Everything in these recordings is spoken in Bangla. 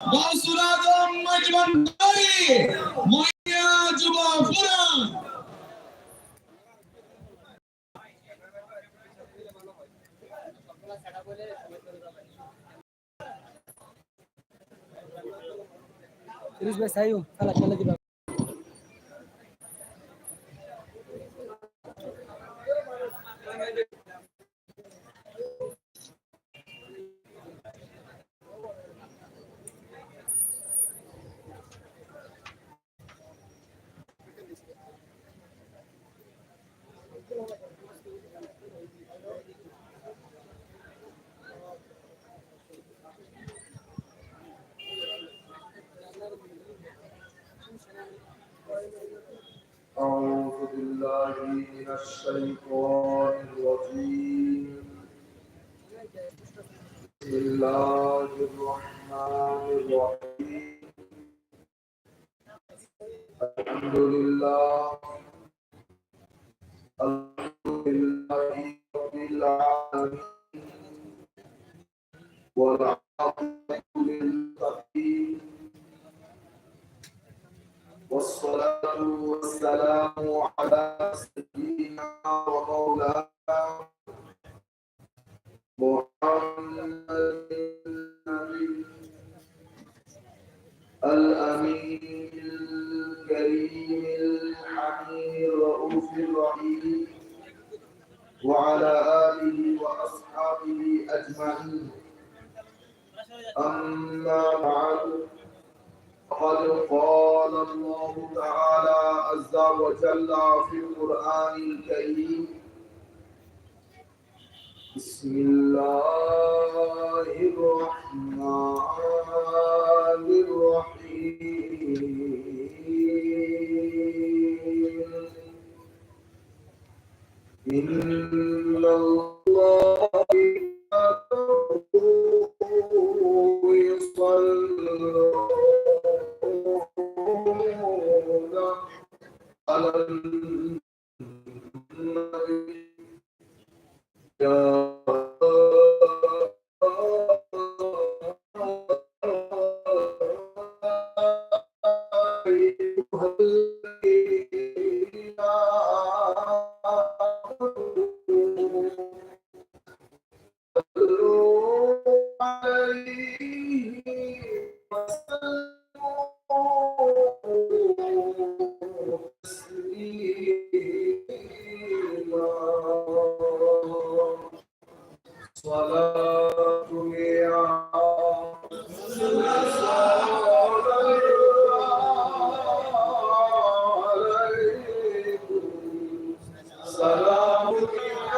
বাসুর আদম মজমান করি মাইয়া যুবা পুরা ইউজ ভাই সাইও খেলা খেলা দিবা। الحمد لله أما بعد قد قال الله تعالى عز وجل في القرآن الكريم بسم الله الرحمن الرحيم. إن الله Obrigado.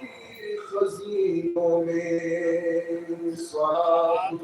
की खजीनों में स्वाद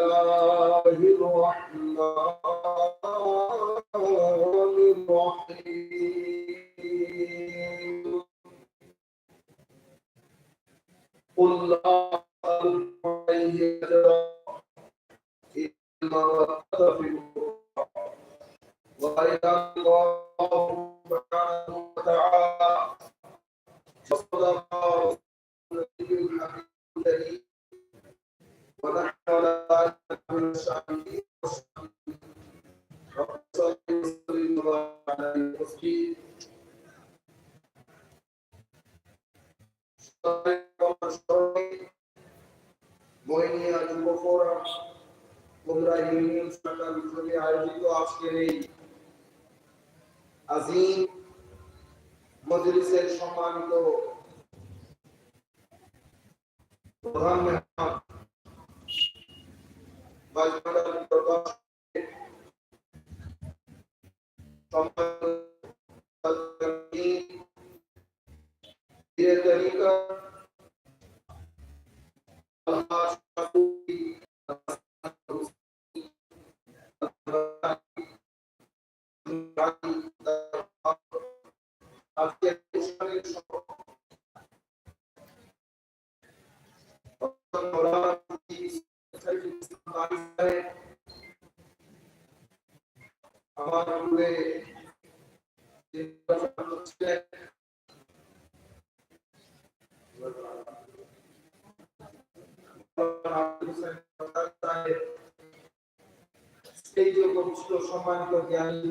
الله الرحمن الرحيم. যুব ফোরাম ইউনিয়ন আয়োজিত আজকের এই আজিম মজলিসের সম্মানিত প্রধান বাজপাড়ার অনুষ্ঠানের যে সম্মানিত জ্ঞানী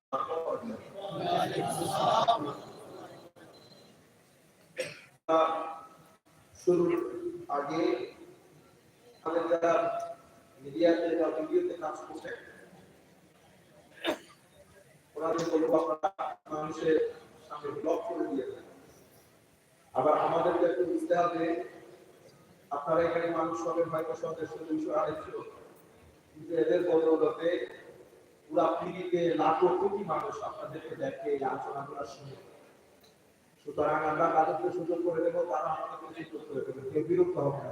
ভিডিওতে কাজ করছেন ওনাদের বলব আপনারা মানুষের সামনে ব্লক করে দিয়েছেন আবার আমাদেরকে একটু বুঝতে হবে, আপনারা এখানে মানুষ হবেন হয়তো সদস্য দুইশো আড়াইশো কিন্তু এদের বদৌলতে পুরা পৃথিবীতে লাখো কোটি মানুষ আপনাদেরকে দেখে এই আলোচনাগুলো শুনে। সুতরাং আমরা তাদেরকে সুযোগ করে দেবো, তারা আমাদেরকে সুযোগ করে দেবে কেউ বিরক্ত হবে না।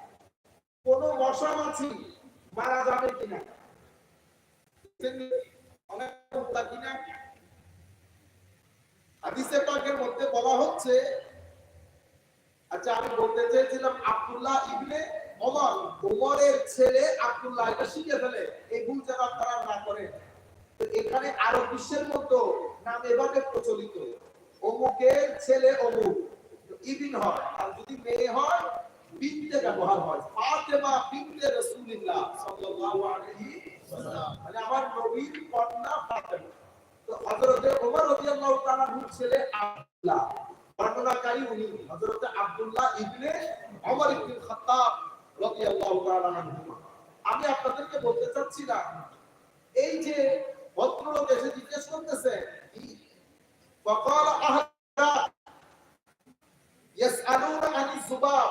কোন মশা মাছি মারা যাবে কিনা? অনেক পাকের মধ্যে বলা হচ্ছে আচ্ছা আমি বলতে চেয়েছিলাম আব্দুল্লাহ ইবনে ওমর। ওমরের ছেলে আব্দুল্লাহ, এটা শিখে ফেলে। এই ভুল আপনারা না করেন তো এখানে আরও বিশ্বের মতো নাম এভাবে প্রচলিত। অমুকের ছেলে অমুক, ইবিন হয়। আর যদি মেয়ে হয় বিনতে ব্যবহার হয় ফাতেমা বিনতে রাসূলুল্লাহ সাল্লাল্লাহু আলাইহি ওয়াসাল্লাম মানে আমার নবীর কন্যা ফাতেমা তো হযরতে ওমর রাদিয়াল্লাহু তাআলা ছেলে আব্দুল্লাহ বর্ণনাকারী উনি হযরতে আব্দুল্লাহ ইবনে ওমর ইবনে খাত্তাব রাদিয়াল্লাহু তাআলা আনহু আমি আপনাদেরকে বলতে চাচ্ছিলাম এই যে ভদ্রলোক এসে জিজ্ঞেস করতেছে فقال أهلا يسألون عن الذباب